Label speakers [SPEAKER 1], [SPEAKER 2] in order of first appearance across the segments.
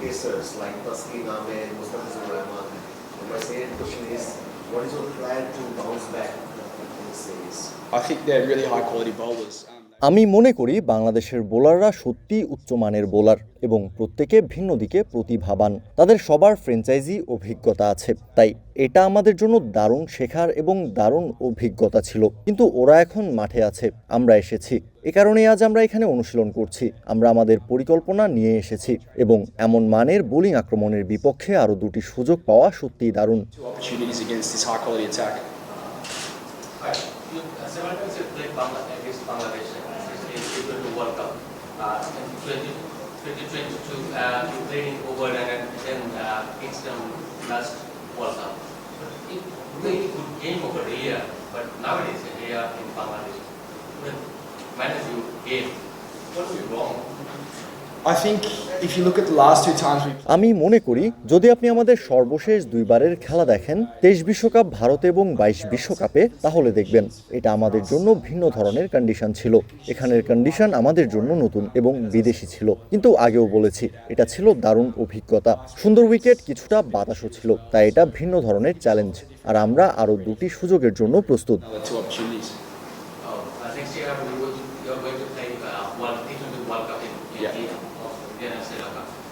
[SPEAKER 1] pacers like Taskin Ahmed, Mustafizur Rahman. And my second question is, what is your plan to bounce back in the series?
[SPEAKER 2] I think they're really high quality bowlers. Um,
[SPEAKER 3] আমি মনে করি বাংলাদেশের বোলাররা সত্যি উচ্চমানের bowler এবং প্রত্যেকে ভিন্ন দিকে প্রতিভাবান তাদের সবার ফ্র্যাঞ্চাইজি অভিজ্ঞতা আছে তাই এটা আমাদের জন্য দারুণ শেখার এবং দারুণ অভিজ্ঞতা ছিল কিন্তু ওরা এখন মাঠে আছে আমরা এসেছি এ কারণে আজ আমরা এখানে অনুশীলন করছি। আমরা আমাদের পরিকল্পনা নিয়ে এসেছি এবং এমন মানের বোলিং আক্রমণের বিপক্ষে আরও দুটি সুযোগ পাওয়া সত্যি দারুণ।
[SPEAKER 4] Couldn't manage your. What was wrong?
[SPEAKER 2] You
[SPEAKER 3] আমি মনে করি যদি আপনি আমাদের সর্বশেষ দুইবারের খেলা দেখেন তেইশ বিশ্বকাপ ভারত এবং বাইশ বিশ্বকাপে তাহলে দেখবেন এটা আমাদের জন্য ভিন্ন ধরনের কন্ডিশন ছিল। এখানের কন্ডিশন আমাদের জন্য নতুন এবং বিদেশি ছিল। কিন্তু আগেও বলেছি এটা ছিল দারুণ অভিজ্ঞতা। সুন্দর উইকেট কিছুটা বাতাসও ছিল তাই এটা ভিন্ন ধরনের চ্যালেঞ্জ আর আমরা আরও দুটি সুযোগের জন্য প্রস্তুত
[SPEAKER 2] another two opportunities.
[SPEAKER 4] Uh, uh, next year we will, you're going to play uh, World T20 World Cup in
[SPEAKER 2] Yeah.
[SPEAKER 4] India, of India and Sri Lanka. So uh, do you think this is the good preparation for the uh, this World Cup?
[SPEAKER 2] I think it's invaluable.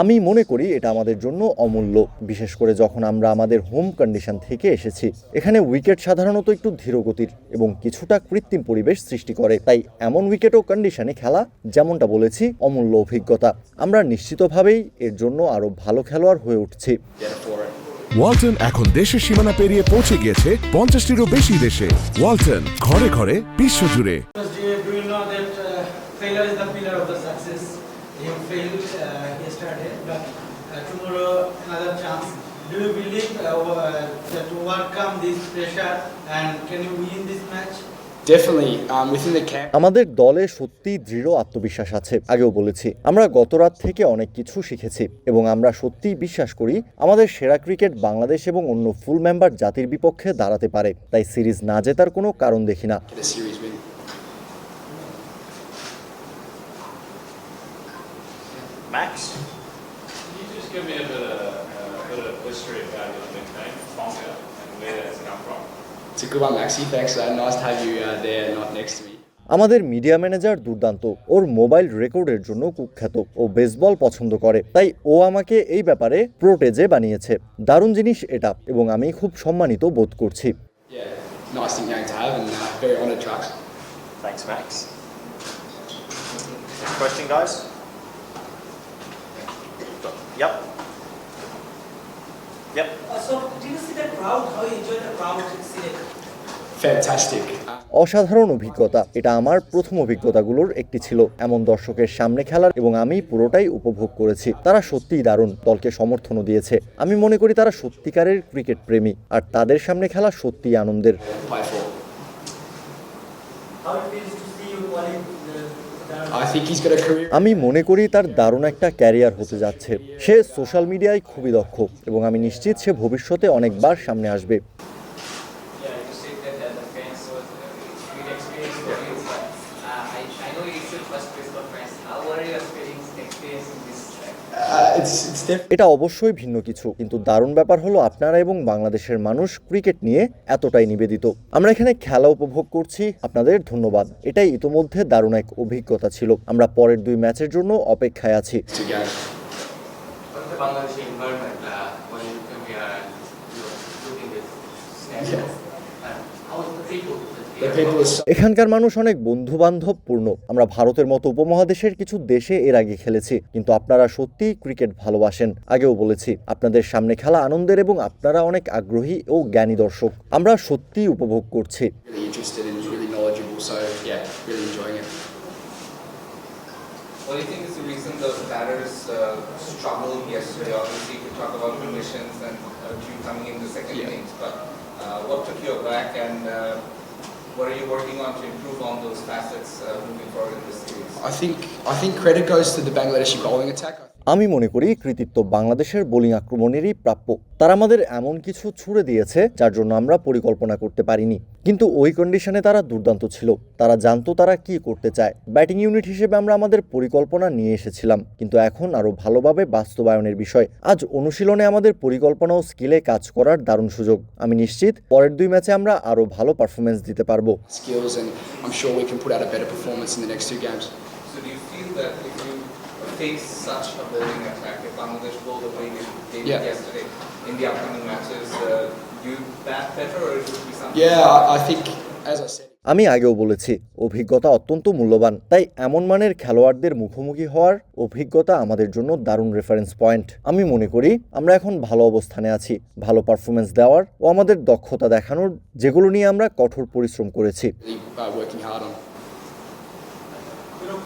[SPEAKER 3] আমি মনে করি এটা আমাদের জন্য অমূল্য বিশেষ করে যখন আমরা আমাদের হোম কন্ডিশন থেকে এসেছি। এখানে উইকেট সাধারণত একটু ধীরগতির এবং কিছুটা কৃত্রিম পরিবেশ সৃষ্টি করে। তাই এমন উইকেট ও কন্ডিশনে খেলা যেমনটা বলেছি অমূল্য অভিজ্ঞতা। আমরা নিশ্চিতভাবেই এর জন্য আরও ভালো খেলোয়াড় হয়ে উঠছি।
[SPEAKER 5] ওয়ালটন এখন দেশের সীমানা পেরিয়ে পৌঁছে গিয়েছে পঞ্চাশটিরও বেশি দেশে। ওয়ালটন ঘরে ঘরে বিশ্বজুড়ে
[SPEAKER 6] Because do you, do you know that uh, failure is the pillar of the success? You failed uh, yesterday, but uh, tomorrow another chance. Do you believe uh, uh, that to overcome this pressure and can you win this match?
[SPEAKER 2] Definitely um, within the camp.
[SPEAKER 3] আমাদের দলে সত্যি দৃঢ় আত্মবিশ্বাস আছে আগেও বলেছি আমরা গত রাত থেকে অনেক কিছু শিখেছি এবং আমরা সত্যিই বিশ্বাস করি আমাদের সেরা ক্রিকেট বাংলাদেশ এবং অন্য ফুল মেম্বার জাতির বিপক্ষে দাঁড়াতে পারে তাই সিরিজ না জেতার কোনো কারণ দেখি না.
[SPEAKER 7] Max?
[SPEAKER 8] Can you just give me a bit of, uh, bit of history about your nickname, Tonka, and where that's come from?
[SPEAKER 2] It's a good one, Maxi. Thanks. Uh, nice to have you uh, there, not next to me.
[SPEAKER 3] আমাদের media manager দুর্দান্ত। ওর mobile রেকর্ডের জন্য কুখ্যাত। ও baseball পছন্দ করে। তাই ও আমাকে এই ব্যাপারে প্রোটেজে বানিয়েছে। দারুণ জিনিস এটা এবং আমি খুব সম্মানিত বোধ করছি।
[SPEAKER 2] Yeah, nice nickname to have and uh, very honoured trucks.
[SPEAKER 7] Thanks, Max. Question, guys? Yep. Yep.
[SPEAKER 6] Uh, so did you see the crowd? How you enjoyed the crowd in Sydney?
[SPEAKER 2] Fantastic.
[SPEAKER 3] অসাধারণ অভিজ্ঞতা এটা আমার প্রথম অভিজ্ঞতাগুলোর একটি ছিল এমন দর্শকের সামনে খেলার এবং আমি পুরোটাই উপভোগ করেছি তারা সত্যিই দারুণ দলকে সমর্থনও দিয়েছে আমি মনে করি তারা সত্যিকারের ক্রিকেট প্রেমী আর তাদের সামনে খেলা সত্যিই আনন্দের
[SPEAKER 2] for.
[SPEAKER 3] আমি মনে করি তার দারুণ একটা ক্যারিয়ার হতে যাচ্ছে সে সোশ্যাল মিডিয়ায় খুবই দক্ষ এবং আমি নিশ্চিত সে ভবিষ্যতে অনেকবার সামনে আসবে
[SPEAKER 4] Yeah, you said that uh, the fans was a experience for you, but uh, I, know it's your first press conference. How were your feelings, experience in this? Uh.
[SPEAKER 3] এটা অবশ্যই ভিন্ন কিছু কিন্তু দারুণ ব্যাপার হলো আপনারা এবং বাংলাদেশের মানুষ ক্রিকেট নিয়ে এতটাই নিবেদিত আমরা এখানে খেলা উপভোগ করছি আপনাদের ধন্যবাদ এটাই ইতোমধ্যে দারুণ এক অভিজ্ঞতা ছিল আমরা পরের দুই ম্যাচের জন্য অপেক্ষায় আছি?
[SPEAKER 2] Yeah.
[SPEAKER 3] এখানকার মানুষ অনেক বন্ধু বান্ধব পূর্ণ আমরা ভারতের মতো উপমহাদেশের কিছু দেশে এর আগে খেলেছি কিন্তু আপনারা সত্যিই ক্রিকেট ভালোবাসেন। আগেও বলেছি আপনাদের সামনে খেলা আনন্দের এবং আপনারা অনেক আগ্রহী ও জ্ঞানী দর্শক। আমরা সত্যি উপভোগ করছি।
[SPEAKER 9] Uh, what took you back and uh what are you working on to improve on those facets uh, moving forward in this series?
[SPEAKER 2] I think I think credit goes to the Bangladeshi bowling attack.
[SPEAKER 3] আমি মনে করি কৃতিত্ব বাংলাদেশের bowling আক্রমণেরই প্রাপ্য। তারা আমাদের এমন কিছু ছুড়ে দিয়েছে যার জন্য আমরা পরিকল্পনা করতে পারিনি। কিন্তু ওই কন্ডিশনে তারা দুর্দান্ত ছিল। তারা জানতো তারা কি করতে চায়। ব্যাটিং ইউনিট হিসেবে আমরা আমাদের পরিকল্পনা নিয়ে এসেছিলাম। কিন্তু এখন আরও ভালোভাবে বাস্তবায়নের বিষয়। আজ অনুশীলনে আমাদের পরিকল্পনা ও স্কিলে কাজ করার দারুণ সুযোগ। আমি নিশ্চিত পরের দুই ম্যাচে আমরা আরও ভালো পারফরমেন্স দিতে পারব।
[SPEAKER 2] Skills, and I'm sure we can put out a better performance in the next two games.
[SPEAKER 9] So do you feel that if you face such a building attack if Bangladesh go the way they
[SPEAKER 2] yeah.
[SPEAKER 9] yesterday. In the upcoming matches? Uh,
[SPEAKER 3] আমি আগেও বলেছি অভিজ্ঞতা অত্যন্ত মূল্যবান। তাই এমন মানের খেলোয়াড়দের মুখোমুখি হওয়ার অভিজ্ঞতা আমাদের জন্য দারুণ রেফারেন্স পয়েন্ট আমি মনে করি আমরা এখন ভালো অবস্থানে আছি ভালো পারফরমেন্স দেওয়ার ও আমাদের দক্ষতা দেখানোর যেগুলো নিয়ে আমরা কঠোর পরিশ্রম করেছি।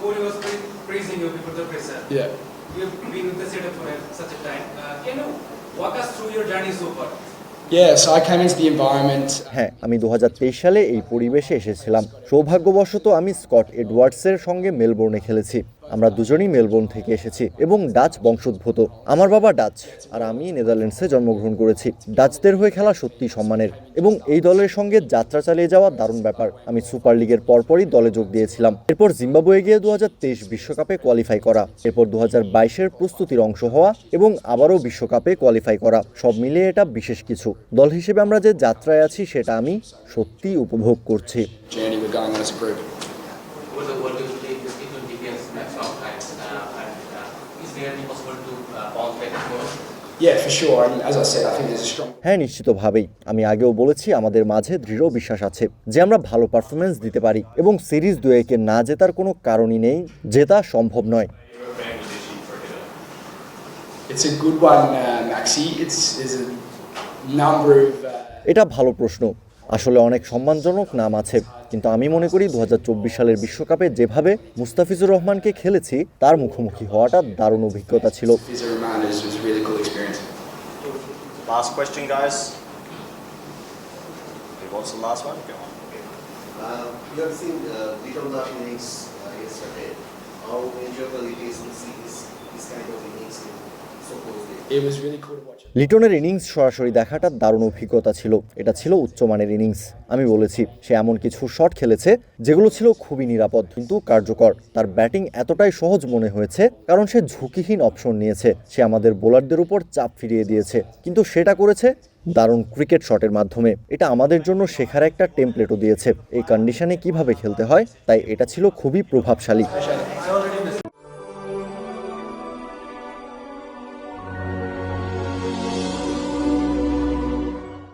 [SPEAKER 10] Kohli was praising you before the presser.
[SPEAKER 2] Yeah.
[SPEAKER 10] You've been with the setup for such a time. Uh, can you walk us through your journey so far?
[SPEAKER 2] Yeah, so I came into the environment.
[SPEAKER 3] হ্যাঁ আমি দু হাজার তেইশ সালে এই পরিবেশে এসেছিলাম সৌভাগ্যবশত আমি স্কট এডওয়ার্ডসের সঙ্গে মেলবোর্নে খেলেছি আমরা দুজনই মেলবোর্ন থেকে এসেছি এবং ডাচ বংশোদ্ভূত। আমার বাবা ডাচ আর আমি নেদারল্যান্ডসে জন্মগ্রহণ করেছি। ডাচদের হয়ে খেলা সত্যি সম্মানের এবং এই দলের সঙ্গে যাত্রা চালিয়ে যাওয়া দারুণ ব্যাপার। আমি সুপার লিগের পরপরই দলে যোগ দিয়েছিলাম। এরপর জিম্বাবুয়ে গিয়ে দু বিশ্বকাপে কোয়ালিফাই করা। এরপর দু বাইশের প্রস্তুতির অংশ হওয়া এবং আবারও বিশ্বকাপে কোয়ালিফাই করা। সব মিলিয়ে এটা বিশেষ কিছু। দল হিসেবে আমরা যে যাত্রায় আছি সেটা আমি সত্যিই উপভোগ করছি
[SPEAKER 2] Journey we're going on as a group.
[SPEAKER 4] Over the world, you play the T20 games maximum times. Uh, and
[SPEAKER 3] হ্যাঁ নিশ্চিত ভাবেই আমি আগেও বলেছি আমাদের মাঝে দৃঢ় বিশ্বাস আছে যে আমরা ভালো পারফরমেন্স দিতে পারি এবং সিরিজ দুয়েকে না জেতার কোনো কারণই নেই জেতা সম্ভব নয়। এটা ভালো প্রশ্ন। আসলে অনেক সম্মানজনক নাম আছে কিন্তু আমি মনে করি দু হাজার চব্বিশ সালের বিশ্বকাপে যেভাবে মুস্তাফিজুর রহমানকে খেলেছি তার মুখোমুখি হওয়াটা দারুণ অভিজ্ঞতা ছিল.
[SPEAKER 7] Last question, guys. Who the last one? Go on.
[SPEAKER 1] Uh, you have seen uh, Little Love innings uh, yesterday. How enjoyable it is to see this, this kind of innings in
[SPEAKER 3] লিটনের innings সরাসরি দেখাটা দারুণ অভিজ্ঞতা ছিল। এটা ছিল উচ্চমানের innings. আমি বলেছি সে এমন কিছু শট খেলেছে যেগুলো ছিল খুবই নিরাপদ কিন্তু কার্যকর। তার ব্যাটিং এতটাই সহজ মনে হয়েছে কারণ সে ঝুঁকিহীন অপশন নিয়েছে। সে আমাদের বোলারদের উপর চাপ ফিরিয়ে দিয়েছে কিন্তু সেটা করেছে দারুণ ক্রিকেট শটের মাধ্যমে। এটা আমাদের জন্য শেখার একটা টেমপ্লেটও দিয়েছে। এই কন্ডিশনে কীভাবে খেলতে হয় তাই এটা ছিল খুবই প্রভাবশালী।